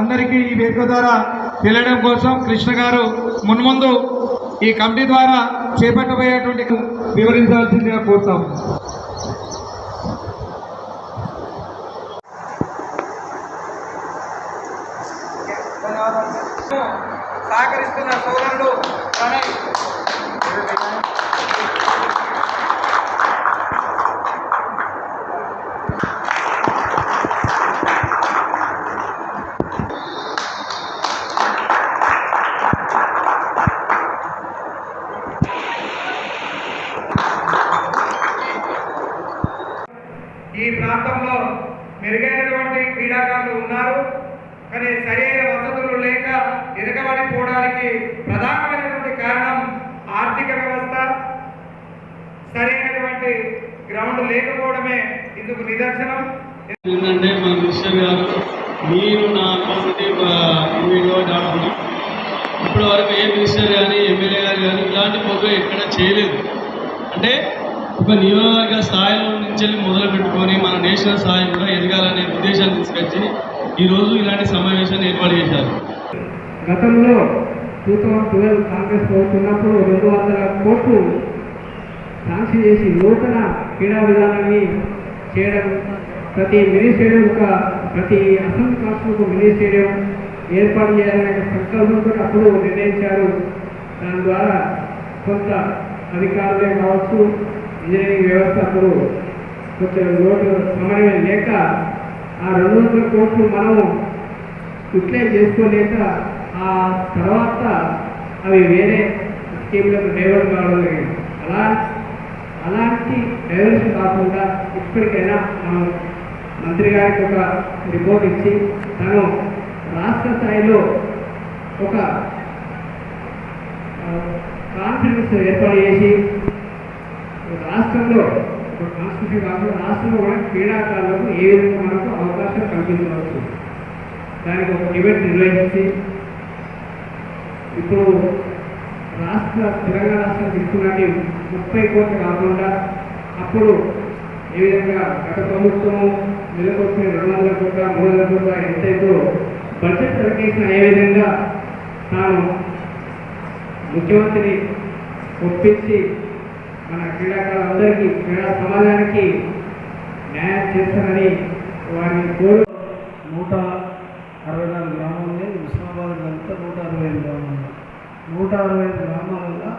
అందరికీ ఈ వేదిక ద్వారా తెలియడం కోసం కృష్ణ గారు మున్ముందు ఈ కమిటీ ద్వారా చేపట్టబోయేటువంటి వివరించాల్సిందిగా కోరుతాము. సహకరిస్తున్న సోదరుడు ప్రణయ్ ఈ ప్రాంతంలో మెరుగైనటువంటి క్రీడాకారులు ఉన్నారు. కానీ సరైన వెనుకబడిపోవడానికి ప్రధానమైనటువంటి కారణం ఆర్థిక వ్యవస్థ. సరైనటువంటి గ్రౌండ్ లేకపోవడమే ఇందుకు నిదర్శనం. ఏంటంటే మన మినిస్టర్ గారు మీరు నా అకౌంట్కి ఇమీడియట్గా ఇప్పటి వరకు ఏ మినిస్టర్ కానీ ఎమ్మెల్యే గారు కానీ ఇలాంటి ప్రోగ్రాం ఎక్కడ చేయలేదు. అంటే ఒక నియోజకవర్గ స్థాయిలో నుంచి మొదలు పెట్టుకొని మన నేషనల్ స్థాయి కూడా ఎదగాలనే ఉద్దేశాన్ని తీసుకొచ్చి ఈరోజు ఇలాంటి సమావేశాన్ని ఏర్పాటు చేశారు. గతంలో టూ థౌజండ్ ట్వెల్వ్ కాంగ్రెస్ పోతున్నప్పుడు రెండు వందల కోట్లు శాంక్షన్ చేసి నూతన క్రీడా విధానాన్ని చేయడం ప్రతి మినీ స్టేడియం ఒక ప్రతి అసెంబ్లీ కాన్స్టిట్యూట్ ఒక మినీ స్టేడియం ఏర్పాటు చేయాలనే సంకల్పంతో అప్పుడు నిర్ణయించారు. దాని ద్వారా కొంత అధికారులే కావచ్చు ఇంజనీరింగ్ వ్యవస్థ అప్పుడు కొంచెం లోటు సమన్వయం లేక ఆ రెండు వందల కోట్లు మనము ఇట్లే చేసుకోలేక ఆ తర్వాత అవి వేరే స్కీమ్లకు డైవర్ట్ కావడం జరిగింది. అలా అలాంటి డైవర్షన్ కాకుండా ఇప్పటికైనా మనం మంత్రి గారికి ఒక రిపోర్ట్ ఇచ్చి తను రాష్ట్ర స్థాయిలో ఒక కాన్ఫరెన్స్ ఏర్పాటు చేసి రాష్ట్రంలో ఒక కాన్స్టిట్యూషన్ కాకుండా రాష్ట్రంలో కూడా క్రీడాకారులకు ఏ విధంగా మనకు అవకాశం కల్పించవచ్చు. దానికి ఒక ఈవెంట్ నిర్వహించి ఇప్పుడు రాష్ట్ర తెలంగాణ రాష్ట్రం తీసుకున్నట్టు ముప్పై కోట్లు కాకుండా అప్పుడు ఏ విధంగా గత ప్రభుత్వం నెలకొచ్చిన రెండు వందల కోట్ల మూడు వందల కోట్ల ఎంతైతే బడ్జెట్ అలొకేషన్ ఏ విధంగా తాను ముఖ్యమంత్రిని ఒప్పించి మన క్రీడాకారులందరికీ క్రీడా సమాజానికి న్యాయం చేస్తానని వారిని కోరు నూట అరవై నాలుగు గ్రామాలని ఉస్మానాబాద్ అంతా నూట అరవై ఐదు గ్రామాలు నూట అరవై ఐదు గ్రామాలలో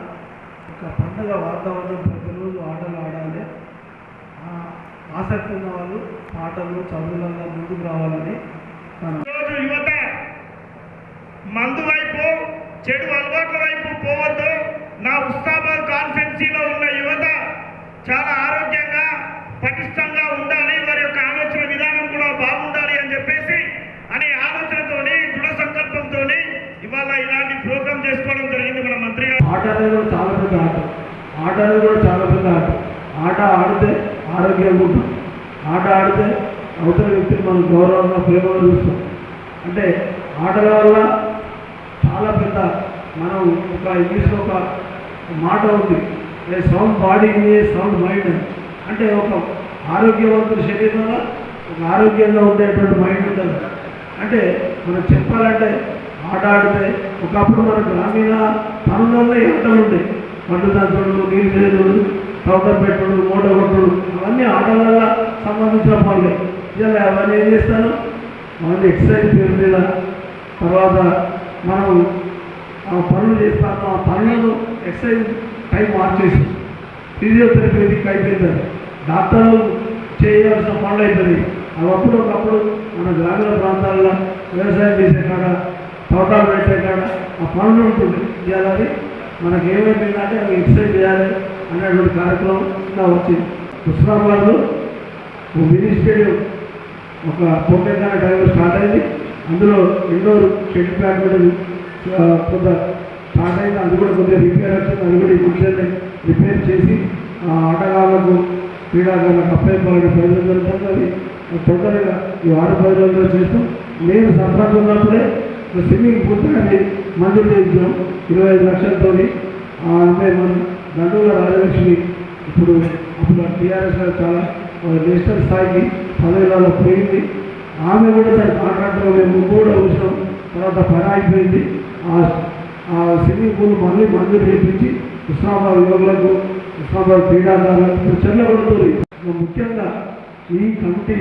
ఒక పండుగ వాతావరణం ప్రతిరోజు ఆటలు ఆడాలి. ఆసక్తి ఉన్న వాళ్ళు ఆటలు చదువులలో ముందుకు రావాలని యువత మందు వైపు చెడు అలవాట్ల వైపు పోవద్దు. నా ఉత్సాహం కాన్ఫరెన్సీలో ఉన్న యువత చాలా ఆరోగ్యంగా పటిష్టంగా ఉండాలి వారి యొక్క ఆలోచన విధానం కూడా బాగుండాలి అని చెప్పేసి అనే ఆలోచనతోని దృఢ సంకల్పంతోని ఇవాళ ఇలాంటి ప్రోగ్రామ్ చేసుకోవడం జరిగింది మన మంత్రి గారు ఆట అనేది కూడా చాలా పెద్ద ఆట ఆట అనేది కూడా చాలా పెద్ద ఆట. ఆట ఆడితే ఆరోగ్యంగా ఉంటాం. ఆట ఆడితే అవతల వ్యక్తిని మనం గౌరవంగా ప్రేమగా చూస్తాం అంటే ఆటల వల్ల చాలా పెద్ద మనం ఒక ఇంగ్లీష్లో ఒక మాట ఉంది. సౌండ్ బాడీ సౌండ్ మైండ్ అంటే ఒక ఆరోగ్యవంతుల శరీరంలో ఒక ఆరోగ్యంగా ఉండేటువంటి మైండ్ ఉంటుంది అంటే మనం చెప్పాలంటే ఆట ఆడితే ఒకప్పుడు మన గ్రామీణ పనులలో ఈ ఆటలు ఉంటాయి పండు దాచుడు నీళ్ళు చేదుడు తోటం పెట్టుడు మూట కొట్టుడు అవన్నీ ఆటల సంబంధించిన పనులే. ఇలా అవన్నీ ఏం చేస్తాను? మనం ఎక్సర్సైజ్ పేరు మీద తర్వాత మనం ఆ పనులు చేస్తాము. ఆ పనులను ఎక్సర్సైజ్ టైం మార్చేసి ఫిజియోథెరపీకి అయిపోయింది. డాక్టర్లు చేయాల్సిన పనులు అవుతుంది అప్పుడు ఒకప్పుడు మన గ్రామీణ ప్రాంతాల్లో వ్యవసాయం చేసే కాడ తోటాలు పెట్టే కాడ ఆ పనులు ఉంటుంది ఇవ్వాలి మనకి ఏమైపోయిందంటే అవి ఎక్సర్సైజ్ చేయాలి అనేటువంటి కార్యక్రమం ఇలా వచ్చింది. హుస్నాబాద్లో ఒక మినీ స్టేడియం ఒక పోటెంగాన టైంలో స్టార్ట్ అయింది. అందులో ఇండోర్ షెడ్ బ్యాడ్మింటన్ కూడా కొంత స్టార్ట్ అయింది. అది కూడా కొద్దిగా రిపేర్ వచ్చింది. అది కూడా ఇప్పుడు రిపేర్ చేసి ఆటగాళ్ళకు క్రీడాకారులకు అప్పయ్యాలని ప్రయోజనం జరుగుతుంది. అది తొందరగా ఈ ఆరు పది రోజుల్లో నేను సర్పంచ్ ఉన్నప్పుడే స్విమ్మింగ్ పూర్తిగా మంజూరు చేయించాం ఇరవై ఐదు లక్షలతో ఆ, అంటే మనం దండూల రాజలక్ష్మి ఇప్పుడు అప్పుడు టీఆర్ఎస్ చాలా నేషనల్ స్థాయికి పదవిలో పోయింది. ఆమె కూడా తన మాట్లాడటం మేము కూడా చూసినాం తర్వాత పని అయిపోయింది ఆ ఆ స్విమ్మింగ్ పూల్ మళ్ళీ మంజూరు చేయించి ఉస్మాబాద్ యువకులకు ఉస్మాబాద్ క్రీడాకారులకు చెల్లబడుతుంది ముఖ్యంగా ఈ కమిటీ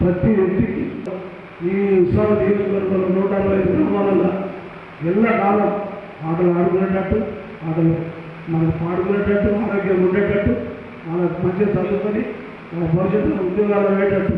ప్రతి వ్యక్తికి ఈ ఉత్సవ నియోజకవర్గంలో నూట అరవై ఐదు గ్రామాలలో ఎల్లకాలం ఆటలు ఆడుకునేటట్టు ఆటలు మనకు పాడుకునేటట్టు ఆరోగ్యం ఉండేటట్టు మనకు మంచిగా చదువుకొని మన భవిష్యత్తులో ఉద్యోగాలు అయ్యేటట్టు